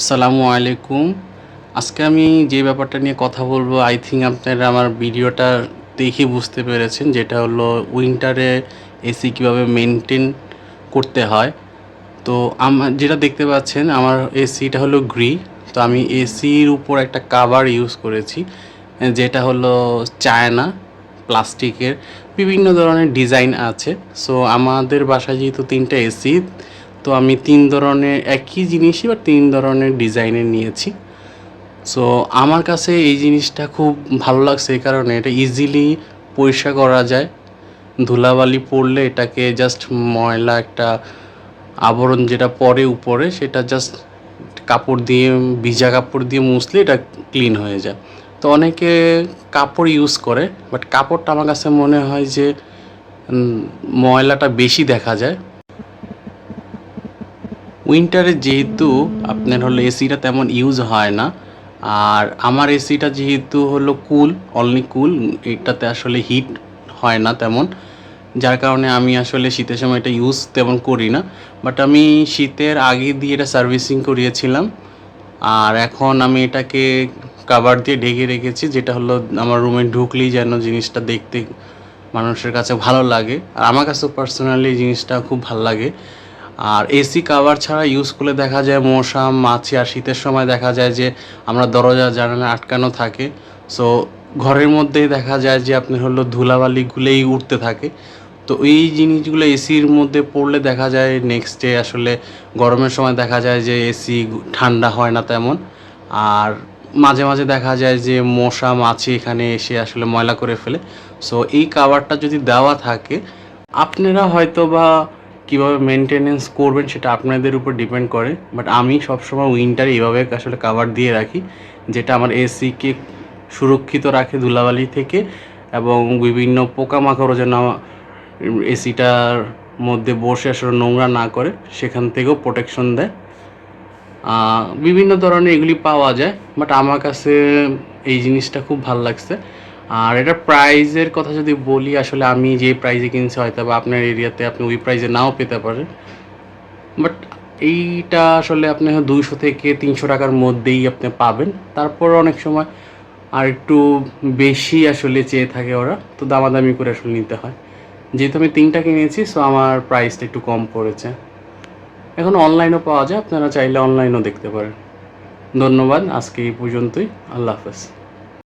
আসসালামু আলাইকুম। আজকে আমি যে ব্যাপারটা নিয়ে কথা বলব আই থিঙ্ক আপনারা আমার ভিডিওটা দেখে বুঝতে পেরেছেন যেটা হলো উইন্টারে এসি কীভাবে মেনটেন করতে হয়। তো আমার যেটা দেখতে পাচ্ছেন, আমার এসিটা হলো গ্রি, তো আমি এসির উপর একটা কাভার ইউজ করেছি, যেটা হলো চায়না প্লাস্টিকের বিভিন্ন ধরনের ডিজাইন আছে। সো আমাদের বাসায় যেহেতু তিনটা এসি তো আমি তিন ধরনের, একই জিনিসই বা তিন ধরনের ডিজাইনের নিয়েছি। সো আমার কাছে এই জিনিসটা খুব ভালো লাগছে এই কারণে, এটা ইজিলি পরিষ্কার করা যায়। ধুলাবালি পড়লে এটাকে জাস্ট ময়লা একটা আবরণ যেটা পরে উপরে, সেটা জাস্ট কাপড় দিয়ে, ভিজা কাপড় দিয়ে মুছলে এটা ক্লিন হয়ে যায়। তো অনেকে কাপড় ইউজ করে বাট কাপড়টা আমার কাছে মনে হয় যে ময়লাটা বেশি দেখা যায়। উইন্টারে যেহেতু আপনার হলো এসিটা তেমন ইউজ হয় না, আর আমার এসিটা যেহেতু হলো কুল অনলি কুল, এটাতে আসলে হিট হয় না তেমন। যার কারণে আমি আসলে শীতের সময় এটা ইউজ তেমন করি না। বাট আমি শীতের আগে দিয়ে এটা সার্ভিসিং করিয়েছিলাম, আর এখন আমি এটাকে কাভার দিয়ে ঢেকে রেখেছি, যেটা হলো আমার রুমে ঢুকলেই যেন জিনিসটা দেখতে মানুষের কাছে ভালো লাগে। আর আমার কাছে পার্সোনালি জিনিসটা খুব ভালো লাগে। আর এসি কাভার ছাড়া ইউজ করলে দেখা যায় মশা, মাছি আর শীতের সময় দেখা যায় যে আমরা দরজা, জানালা আটকানো থাকে। সো ঘরের মধ্যেই দেখা যায় যে আপনার হলো ধুলাবালিগুলোই উঠতে থাকে। তো এই জিনিসগুলো এসির মধ্যে পড়লে দেখা যায় নেক্সট ডে আসলে গরমের সময় দেখা যায় যে এসি ঠান্ডা হয় না তেমন। আর মাঝে মাঝে দেখা যায় যে মশা, মাছি এখানে এসে আসলে ময়লা করে ফেলে। সো এই কাভারটা যদি দেওয়া থাকে, আপনারা হয়তো বা কীভাবে মেনটেনেন্স করবেন সেটা আপনাদের উপর ডিপেন্ড করে। বাট আমি সবসময় উইন্টারে এইভাবে আসলে কাভার দিয়ে রাখি, যেটা আমার এসিকে সুরক্ষিত রাখে ধুলাবালি থেকে এবং বিভিন্ন পোকামাকড়ও যেন এসিটার মধ্যে বসে আসলে নোংরা না করে, সেখান থেকেও প্রোটেকশন দেয়। বিভিন্ন ধরনের এগুলি পাওয়া যায় বাট আমার কাছে এই জিনিসটা খুব ভালো লাগছে। আর এটা প্রাইজের কথা যদি বলি, আসলে আমি যে প্রাইজে কিনছি, হয়তো বা আপনার এরিয়াতে আপনি ওই প্রাইজে নাও পেতে পারেন। বাট এইটা আসলে আপনি দুইশো থেকে তিনশো টাকার মধ্যেই আপনি পাবেন। তারপর অনেক সময় আর একটু বেশি আসলে চেয়ে থাকে ওরা। তো দামাদামি করে আসলে নিতে হয়। যেহেতু আমি তিনটা কিনেছি সো আমার প্রাইসটা একটু কম পড়েছে। এখন অনলাইনও পাওয়া যায়, আপনারা চাইলে অনলাইনও দেখতে পারেন। ধন্যবাদ, আজকে এই পর্যন্তই। আল্লাহ হাফেজ।